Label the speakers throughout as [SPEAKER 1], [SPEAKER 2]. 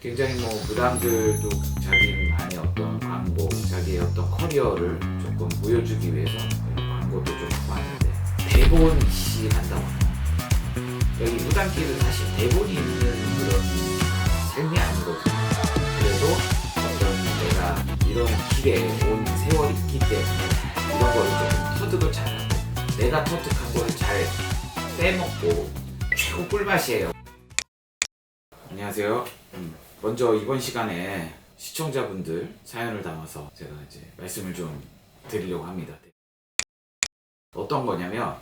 [SPEAKER 1] 굉장히 뭐 무당들도 자기만의 어떤 광고, 자기의 어떤 커리어를 조금 보여주기 위해서 광고도 좀 하는데 대본 이씨 간다고 하나 여기 무당길은 사실 대본이 있는 그런 삶이 아니거든요. 그래도 어떤 내가 이런 길에 온 세월이 있기 때문에 이런 거를 조금 터득을 잘하고 내가 터득한 거를 잘 빼먹고 최고 꿀맛이에요. 안녕하세요. 음, 먼저 이번 시간에 시청자분들 사연을 담아서 제가 이제 말씀을 좀 드리려고 합니다. 어떤 거냐면,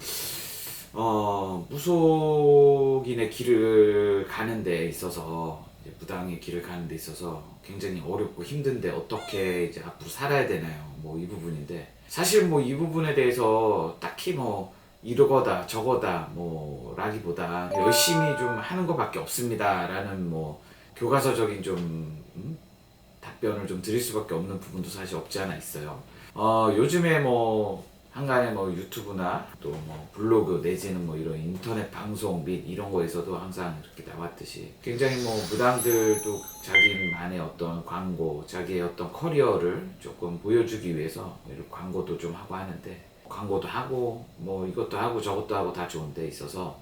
[SPEAKER 1] 어, 무속인의 길을 가는 데 있어서, 무당의 길을 가는 데 있어서 굉장히 어렵고 힘든데 어떻게 이제 앞으로 살아야 되나요? 뭐 이 부분인데, 사실 뭐 이 부분에 대해서 딱히 뭐 이러거다 저거다 뭐 라기보다 열심히 좀 하는 것밖에 없습니다라는 뭐 교과서적인 좀 음? 답변을 좀 드릴 수밖에 없는 부분도 사실 없지 않아 있어요. 어 요즘에 뭐 한간에 뭐 유튜브나 또 뭐 블로그 내지는 뭐 이런 인터넷 방송 및 이런 거에서도 항상 이렇게 나왔듯이 굉장히 뭐 무당들도 자기만의 어떤 광고, 자기의 어떤 커리어를 조금 보여주기 위해서 이런 광고도 좀 하고 하는데 광고도 하고 뭐 이것도 하고 저것도 하고 다 좋은데 있어서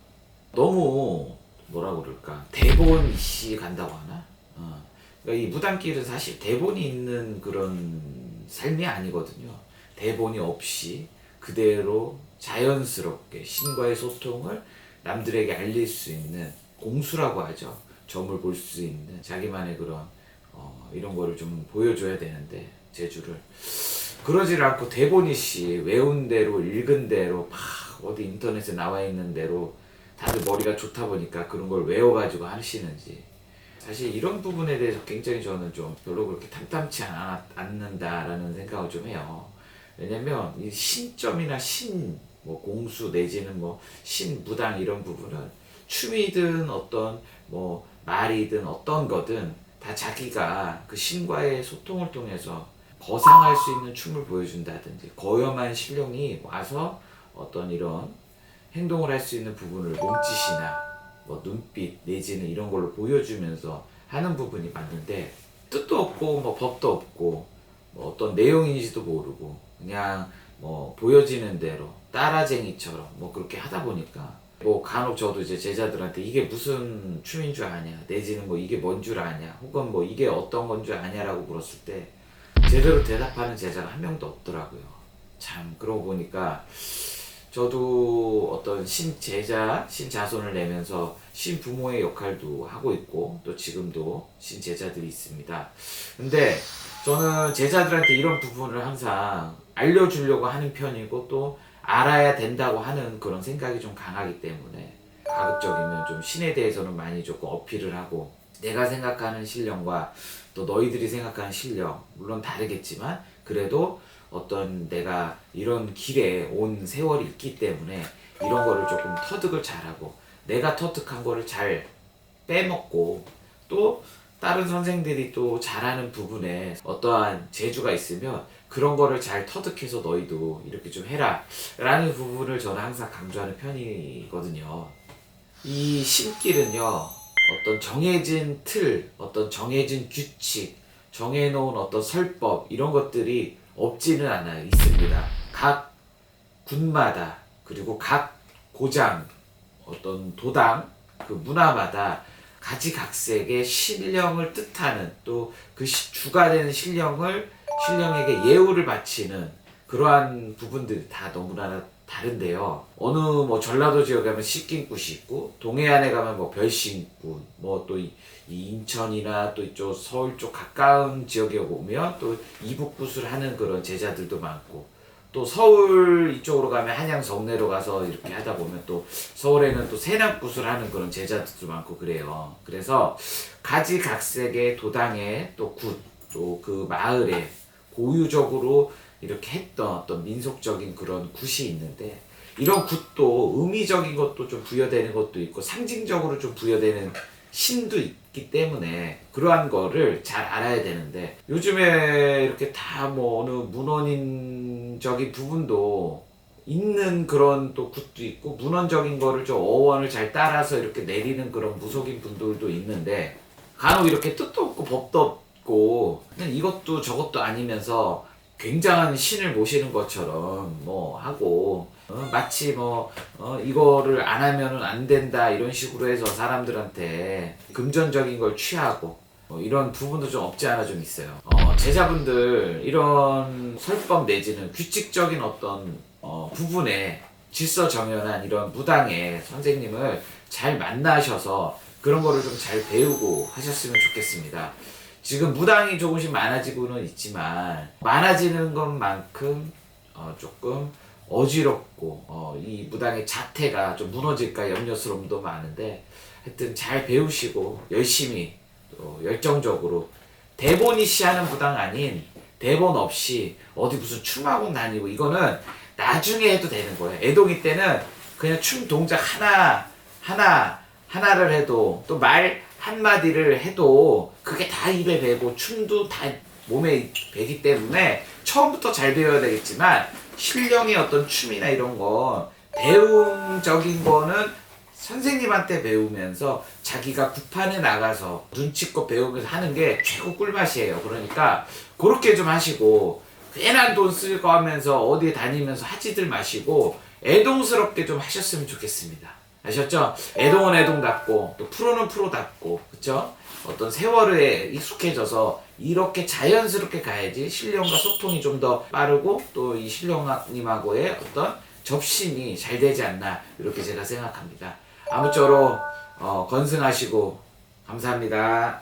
[SPEAKER 1] 너무 뭐라 그럴까 대본 이씨 간다고 하나? 어. 그러니까 이 무당길은 사실 대본이 있는 그런 삶이 아니거든요. 대본이 없이 그대로 자연스럽게 신과의 소통을 남들에게 알릴 수 있는 공수라고 하죠. 점을 볼 수 있는 자기만의 그런 어, 이런 거를 좀 보여줘야 되는데 제주를 그러질 않고 대본이씨 외운 대로 읽은 대로 막 어디 인터넷에 나와 있는 대로 다들 머리가 좋다 보니까 그런 걸 외워가지고 하시는지 사실 이런 부분에 대해서 굉장히 저는 좀 별로 그렇게 탐탐치 않- 않는다라는 생각을 좀 해요. 왜냐면 이 신점이나 신, 뭐 공수 내지는 뭐 신무당 이런 부분은 춤이든 어떤 뭐 말이든 어떤 거든 다 자기가 그 신과의 소통을 통해서 거상할 수 있는 춤을 보여준다든지 거염한 신령이 와서 어떤 이런 행동을 할 수 있는 부분을 몸짓이나 뭐 눈빛 내지는 이런 걸로 보여주면서 하는 부분이 맞는데 뜻도 없고 뭐 법도 없고 뭐 어떤 내용인지도 모르고 그냥 뭐 보여지는 대로 따라쟁이처럼 뭐 그렇게 하다 보니까 뭐 간혹 저도 이제 제자들한테 이게 무슨 춤인 줄 아냐 내지는 뭐 이게 뭔 줄 아냐 혹은 뭐 이게 어떤 건 줄 아냐라고 물었을 때 제대로 대답하는 제자가 한 명도 없더라고요. 참 그러고 보니까 저도 어떤 신제자, 신자손을 내면서 신부모의 역할도 하고 있고 또 지금도 신제자들이 있습니다. 근데 저는 제자들한테 이런 부분을 항상 알려주려고 하는 편이고 또 알아야 된다고 하는 그런 생각이 좀 강하기 때문에 가급적이면 좀 신에 대해서는 많이 조금 어필을 하고 내가 생각하는 신령과 또 너희들이 생각하는 신령 물론 다르겠지만 그래도 어떤 내가 이런 길에 온 세월이 있기 때문에 이런 거를 조금 터득을 잘하고 내가 터득한 거를 잘 빼먹고 또 다른 선생들이 또 잘하는 부분에 어떠한 재주가 있으면 그런 거를 잘 터득해서 너희도 이렇게 좀 해라 라는 부분을 저는 항상 강조하는 편이거든요. 이 신길은요 어떤 정해진 틀 어떤 정해진 규칙 정해놓은 어떤 설법 이런 것들이 없지는 않아요. 있습니다. 각 군마다 그리고 각 고장 어떤 도당 그 문화마다 가지각색의 신령을 뜻하는 또 그 주가 되는 신령을 신령에게 예우를 바치는 그러한 부분들이 다 너무나 다른데요. 어느 뭐 전라도 지역에 가면 식긴굿이 있고 동해안에 가면 뭐 별신굿 뭐또 인천이나 또 이쪽 서울 쪽 가까운 지역에 오면 또 이북굿을 하는 그런 제자들도 많고 또 서울 이쪽으로 가면 한양 성내로 가서 이렇게 하다 보면 또 서울에는 또 세남굿을 하는 그런 제자들도 많고 그래요. 그래서 가지각색의 도당의 또 굿, 또 그 마을에 고유적으로 이렇게 했던 어떤 민속적인 그런 굿이 있는데 이런 굿도 의미적인 것도 좀 부여되는 것도 있고 상징적으로 좀 부여되는 신도 있기 때문에 그러한 거를 잘 알아야 되는데 요즘에 이렇게 다 뭐 어느 문헌인적인 부분도 있는 그런 또 굿도 있고 문헌적인 거를 좀 어원을 잘 따라서 이렇게 내리는 그런 무속인 분들도 있는데 간혹 이렇게 뜻도 없고 법도 없고 이것도 저것도 아니면서 굉장한 신을 모시는 것처럼 뭐 하고 어, 마치 뭐 어, 이거를 안 하면은 안 된다 이런 식으로 해서 사람들한테 금전적인 걸 취하고 뭐 이런 부분도 좀 없지 않아 좀 있어요. 어, 제자분들 이런 설법 내지는 규칙적인 어떤 어, 부분에 질서정연한 이런 무당의 선생님을 잘 만나셔서 그런 거를 좀 잘 배우고 하셨으면 좋겠습니다. 지금 무당이 조금씩 많아지고는 있지만 많아지는 것만큼 어, 조금 어지럽고 어, 이 무당의 자태가 좀 무너질까 염려스러움도 많은데 하여튼 잘 배우시고 열심히 또 열정적으로 대본이 시 하는 무당 아닌 대본 없이 어디 무슨 춤하고 다니고 이거는 나중에 해도 되는 거예요. 애동이 때는 그냥 춤 동작 하나 하나 하나를 해도 또 말 한마디를 해도 그게 다 입에 배고 춤도 다 몸에 배기 때문에 처음부터 잘 배워야 되겠지만 실력의 어떤 춤이나 이런 거 배움적인 거는 선생님한테 배우면서 자기가 구판에 나가서 눈치껏 배우면서 하는 게 최고 꿀맛이에요. 그러니까 그렇게 좀 하시고 괜한 돈쓸거 하면서 어디 다니면서 하지들 마시고 애동스럽게 좀 하셨으면 좋겠습니다. 아셨죠? 애동은 애동답고 또 프로는 프로답고 그쵸? 어떤 세월에 익숙해져서 이렇게 자연스럽게 가야지 신령과 소통이 좀 더 빠르고 또 이 신령님하고의 어떤 접신이 잘 되지 않나 이렇게 제가 생각합니다. 아무쪼록 어, 건승하시고 감사합니다.